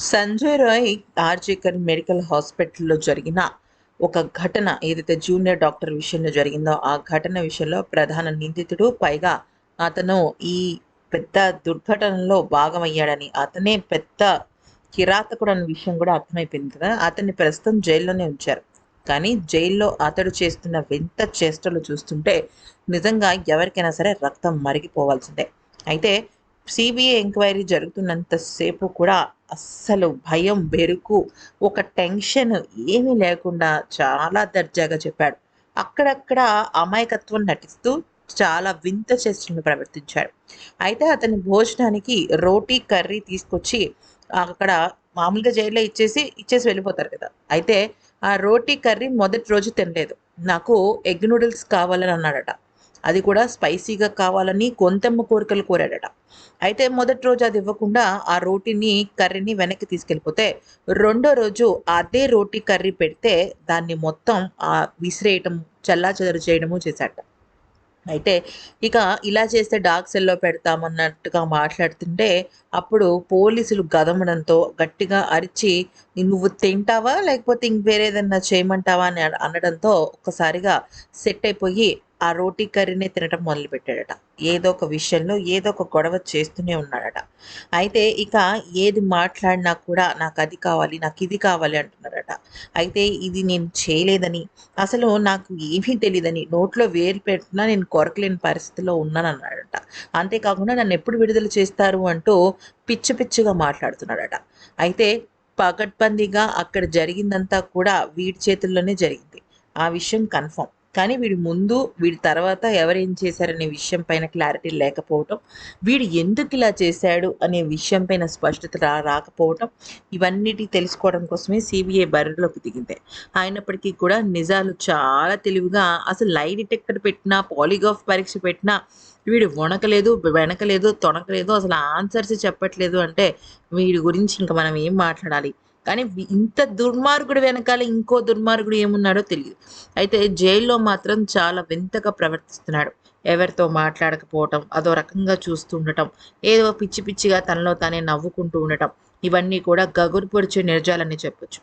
Sanjay Roy RG Kar medical హాస్పిటల్లో జరిగిన ఒక ఘటన ఏదైతే జూనియర్ డాక్టర్ విషయంలో జరిగిందో ఆ ఘటన విషయంలో ప్రధాన నిందితుడు పైగా అతను ఈ పెద్ద దుర్ఘటనలో భాగమయ్యాడని అతనే పెద్ద కిరాతకుడు అనే విషయం కూడా అర్థమైపోయింది కదా. అతన్ని ప్రస్తుతం జైల్లోనే ఉంచారు. కానీ జైల్లో అతడు చేస్తున్న వింత చేష్టలు చూస్తుంటే నిజంగా ఎవరికైనా సరే రక్తం మరిగిపోవాల్సిందే. అయితే సిబిఐ ఎంక్వైరీ జరుగుతున్నంతసేపు కూడా అస్సలు భయం బెరుకు ఒక టెన్షన్ ఏమీ లేకుండా చాలా దర్జాగా చెప్పాడు. అక్కడక్కడ అమాయకత్వం నటిస్తూ చాలా వింత చేష్టలను ప్రవర్తించాడు. అయితే అతని భోజనానికి రోటీ కర్రీ తీసుకొచ్చి అక్కడ మామూలుగా జైల్లో ఇచ్చేసి ఇచ్చేసి వెళ్ళిపోతారు కదా. అయితే ఆ రోటీ కర్రీ మొదటి రోజు తినలేదు. నాకు ఎగ్ నూడిల్స్ కావాలని అన్నాడట. అది కూడా స్పైసీగా కావాలని కొంతమ్మ కోరికలు కోరాడట. అయితే మొదటి రోజు అది ఇవ్వకుండా ఆ రోటీని కర్రీని వెనక్కి తీసుకెళ్ళిపోతే రెండో రోజు అదే రోటీ కర్రీ పెడితే దాన్ని మొత్తం ఆ విసిరేయటం చల్లా చెదరు చేయడము చేశాట అయితే ఇక ఇలా చేస్తే డార్క్ సెల్లో పెడతామన్నట్టుగా మాట్లాడుతుంటే అప్పుడు పోలీసులు గదమడంతో గట్టిగా అరిచి నువ్వు తింటావా? లేకపోతే ఇంక వేరేదన్నా చేయమంటావా? అని అనడంతో ఒక్కసారిగా సెట్ అయిపోయి ఆ రోటీ కర్రీనే తినటం మొదలుపెట్టాడట. ఏదో ఒక విషయంలో ఏదో ఒక గొడవ చేస్తూనే ఉన్నాడట. అయితే ఇక ఏది మాట్లాడినా కూడా నాకు అది కావాలి నాకు ఇది కావాలి అంటున్నాడట అయితే ఇది నేను చేయలేదని అసలు నాకు ఏమీ తెలియదని నోట్లో వేరు పెట్టినా నేను కొరకలేని పరిస్థితిలో ఉన్నాను అన్నాడట అంతేకాకుండా నన్ను ఎప్పుడు విడుదల చేస్తారు అంటూ పిచ్చి పిచ్చిగా మాట్లాడుతున్నాడట. అయితే పకడ్బందీగా అక్కడ జరిగిందంతా కూడా వీడి చేతుల్లోనే జరిగింది. ఆ విషయం కన్ఫర్మ్. కానీ వీడి ముందు వీడి తర్వాత ఎవరేం చేశారనే విషయం పైన క్లారిటీ లేకపోవటం వీడు ఎందుకు ఇలా చేశాడు అనే విషయం పైన స్పష్టత రా రాకపోవటం ఇవన్నిటి తెలుసుకోవడం కోసమే సిబిఐ బరిలోకి దిగింది. అయినప్పటికీ కూడా నిజాలు చాలా తెలివిగా అసలు లై డిటెక్టర్ పెట్టినా పాలిగ్రాఫ్ పరీక్ష పెట్టినా వీడు వణకలేదు వెనకలేదు తొణకలేదు అసలు ఆన్సర్స్ చెప్పట్లేదు అంటే వీడి గురించి ఇంకా మనం ఏం మాట్లాడాలి? కానీ ఇంత దుర్మార్గుడు వెనకాల ఇంకో దుర్మార్గుడు ఏమున్నాడో తెలియదు అయితే జైల్లో మాత్రం చాలా వింతగా ప్రవర్తిస్తున్నాడు. ఎవరితో మాట్లాడకపోవటం అదో రకంగా చూస్తూ ఉండటం ఏదో పిచ్చి పిచ్చిగా తనలో తానే నవ్వుకుంటూ ఉండటం ఇవన్నీ కూడా గగురు పొడిచే నిర్జాలని చెప్పొచ్చు.